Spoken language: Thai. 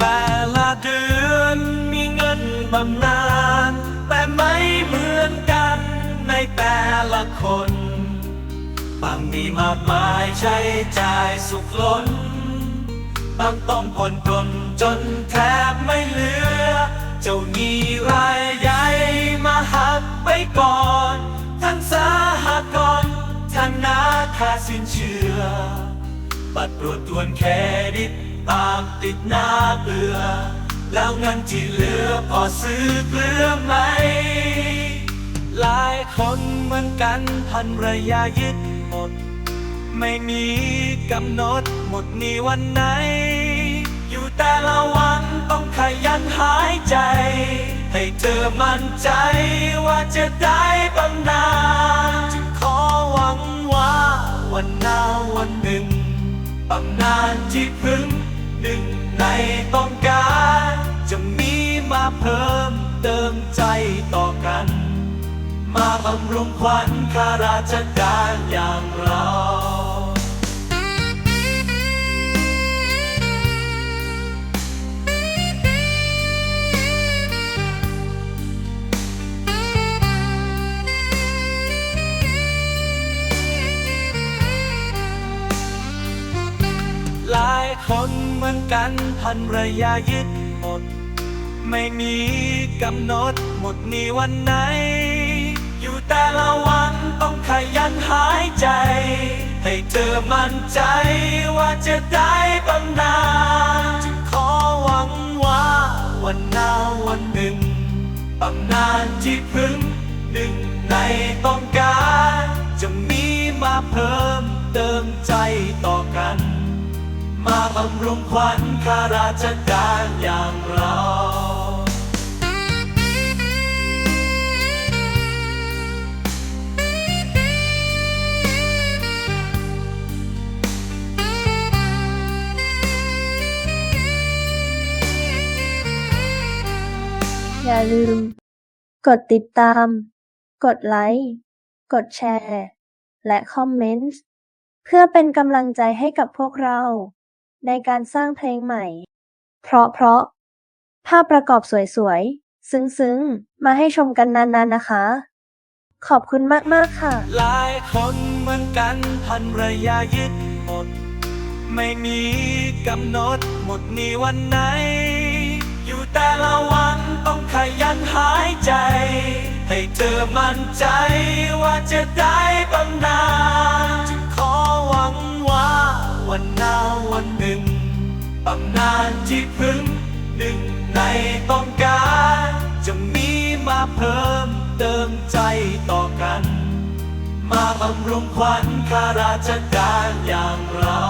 แต่ละเดือนมีเงินบำนาญแต่ไม่เหมือนกันในแต่ละคนบางมีมากมายใช้จ่ายสุขล้นบางต้องผ่อนจนจนแทบไม่เหลือ เจ้าหนี้รายใหญ่มาหักไปก่อน ทั้งสาหกรณ์ทั้งนาคาสินเชื่อ บัตรตรวจทวนเครดิตตามติดหน้าเบื่อ แล้วเงินที่เหลือพอซื้อเกลือไหม หลายคนเหมือนกันพันระยะยึดหมด ไม่มีกำหนดหมดนี้วันไหน อยู่แต่ละวันต้องขยันหายใจ ให้เธอมั่นใจว่าจะได้บำนาญจึงขอหวังว่าวันหน้าวันหนึ่ง บำนานที่พึ่งหนึ่งในต้องการ จะมีมาเพิ่มเติมใจต่อกัน มาบำรุงขวัญข้าราชการอย่างเรา คนเหมือนกันพันระยะยึดหมด ไม่มีกำหนดหมดนี้วันไหน อยู่แต่ละวันต้องขยันหายใจ ให้เธอมั่นใจว่าจะได้บำนาญจึงขอหวังว่าวันหน้าวันหนึ่งบำนาญที่พึ่งหนึ่งในต้องการ มาบำรุงขวัญข้าราชการอย่างเราอย่าลืม กดติดตาม กดไลค์ กดแชร์ และคอมเมนต์ เพื่อเป็นกำลังใจให้กับพวกเรา ในการสร้างเพลงใหม่ เพราะเพราะ ภาพประกอบสวยๆ ซึ้งๆ มาให้ชมกันนานๆนะคะ ขอบคุณมากๆค่ะ หลายคนเหมือนกันพันระยะยึดหมด ไม่มีกำหนดหมดนี้วันไหน อยู่แต่ละวันต้องขยันหายใจ ให้เธอมั่นใจว่าจะได้บำนาญำนานที่พึ่งหนึ่งในต้องการ จะมีมาเพิ่มเติมใจต่อกัน มาบำรุงขวัญข้าราชการอย่างเรา